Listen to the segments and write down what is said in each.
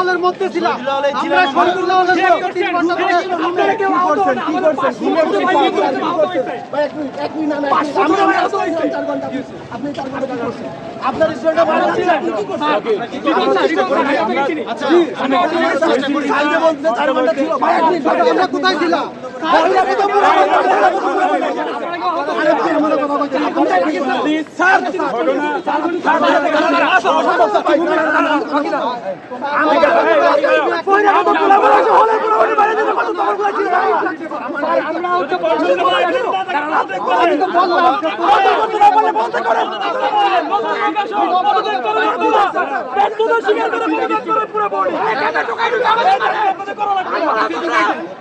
হলের মধ্যে ছিলাম আমরা শহীদুল্লাহ হলের মধ্যে আপনারা কেউ আহত হন, আচ্ছা আমরা কোথায় ছিলাম আমরা তো।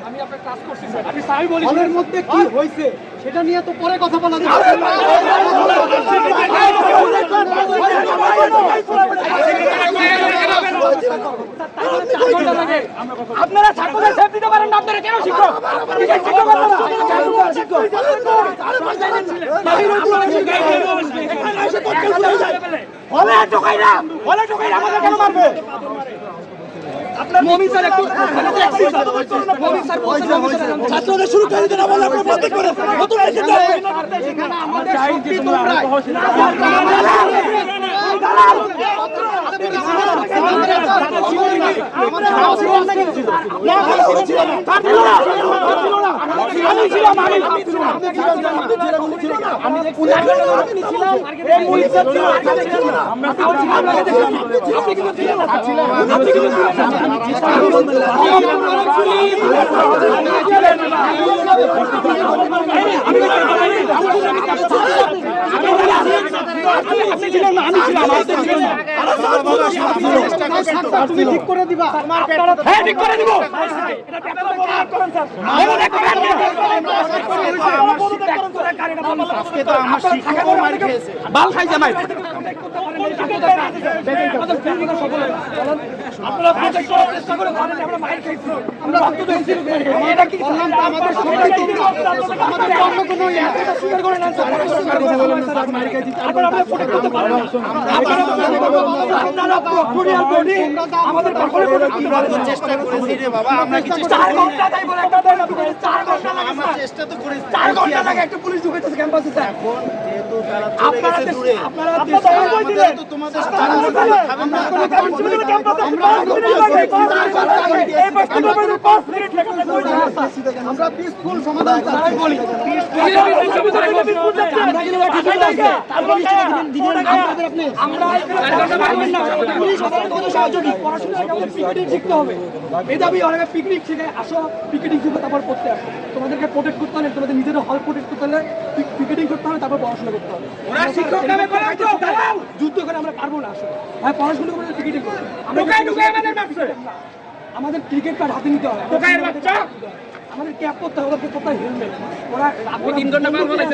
আমি আপনার কাজ করছি স্যার। আমি সাহেব বলি মধ্যে কি হয়েছে সেটা নিয়ে তো পরে কথা বলা যাবে আপনারা ছাত্রদের সেফ দিতে পারেন না আপনারা কেন শিক্ষক? হলে ঢোকাই না হলে ঢোকাই না আমাদের কেন মারবে? আপনার মমিন স্যার একটু এখানে দেখছি স্যার মমিন স্যার বলছেন মমিন স্যার ছাত্রদের শুরু করে দিতে না বলে আপনারা বন্ধ করেন নতুন এসেছে এখানে আমাদের শক্তি তোমরাই আমি ছিলাম আমি আপনি হ্যাঁ বলা করেন স্যার তো আমার আপনারা করার চেষ্টা করে পারেন আমরা মাইর খাইছি আমরা রক্ত দিয়েছি এটা কি বললাম তো আমাদের শক্তি আমাদের অন্য কোনো ইয়ে এটা স্বীকার করে নেন স্যার আপনারা আমরা প্রোটেক্ট করতে পারেন আপনারা আপনারা কুরিয়ার বডি আমাদের দখলে করে কি চেষ্টা করেছি রে বাবা আমরা কি চেষ্টা চার ঘণ্টা তাই বলে একটা দেয় না চার ঘণ্টা লাগে আমরা চেষ্টা তো করেছি চার ঘণ্টা লাগে একটা পুলিশ ঢুকেছে ক্যাম্পাসে স্যার যেহেতু তারা আপনারা আপনারা তো তোমাদের না না ক্যাম্পাসে? এই পাঁচ পাঁচ মিনিট যাবে? আমরা পিসফুল সমাধান পিকনিক শিখে আসো শিখে তারপর পড়তে আসো তোমাদেরকে প্রোটেক্ট করতে হলে তোমাদের নিজেদের হল প্রোটেক্ট করতে হলে পিকেটিং করতে হবে তারপর পড়াশোনা করতে হবে শিক্ষক যুদ্ধ করে আমরা পারব না আসলে হ্যাঁ পড়াশোনা করে পিকেটিং করতে আমাদের ক্রিকেট কার্ড হাতে নিতে হবে। আমাদের ক্যাপ করতে হবে কোথায় হেলমেট ওরা আপনি তিন ঘণ্টা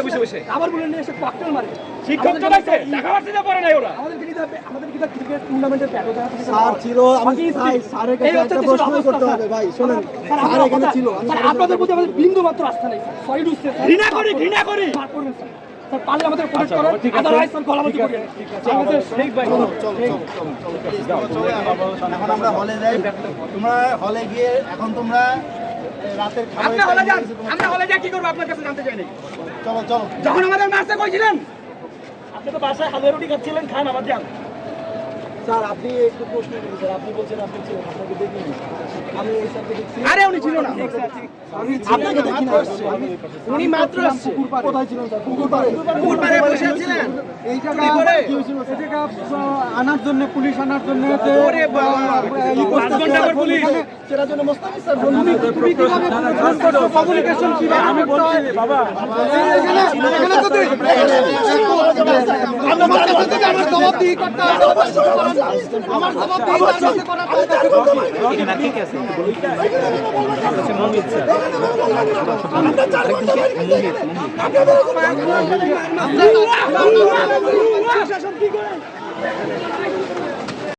বসে বসে। আবার বলে নিয়ে এসে ককটেল মারে। শিক্ষক চলাইছে টাকা মারতে পারে না ওরা। আমাদের কি আমাদের কি ক্রিকেট টুর্নামেন্টের স্যার ছিল আমি ভাই স্যারের কাছে একটা প্রশ্ন করতে হবে ভাই শুনেন স্যার এখানে ছিল স্যার আপনাদের প্রতি আমাদের বিন্দু মাত্র আস্থা নেই স্যার। সরি ডুসছে ঘৃণা করি ঘৃণা করি। স্যার। পারলে আমাদের প্রোটেক্ট করেন আদারওয়াইজ স্যার গলাবাজি করি ঠিক আছে। আমাদের ঠিক ভাই চলে এখন আমরা হলে যাই। তোমরা হলে গিয়ে এখন তোমরা আপনি হলে যান। খাবার আমরা হলে যা কি করব আপনার কাছে জানতে চাই নাই? চলো চলো। যখন আমাদের কইছিলেন। আপনি তো বাসায় হালুয়া রুটি খাচ্ছিলেন খান আমার যান স্যার আপনি একটু প্রশ্ন করুন স্যার। আপনি বলছেন আপনি ছিলেন আপনাকে দেখিনি। আমি এই স্যারকে দেখছি। আরে উনি ছিল না। আপনাকে দেখি না। উনি মাত্র আসছে। কোথায় ছিলেন স্যার? পুকুর পাড়ে। পুকুর পাড়ে বসে ছিলেন এই জায়গা কি হয়েছিল এই আনার জন্য পুলিশ আনার জন্য ওরে বাবা, আহ, ঘণ্টা পর পুলিশ। এখানে জন্য মোস্তাফিজ স্যার তুমি তুমি কীভাবে কমিউনিকেশন কীভাবে আমি বলছি বাবা এখানে এখানে তো তুই আমার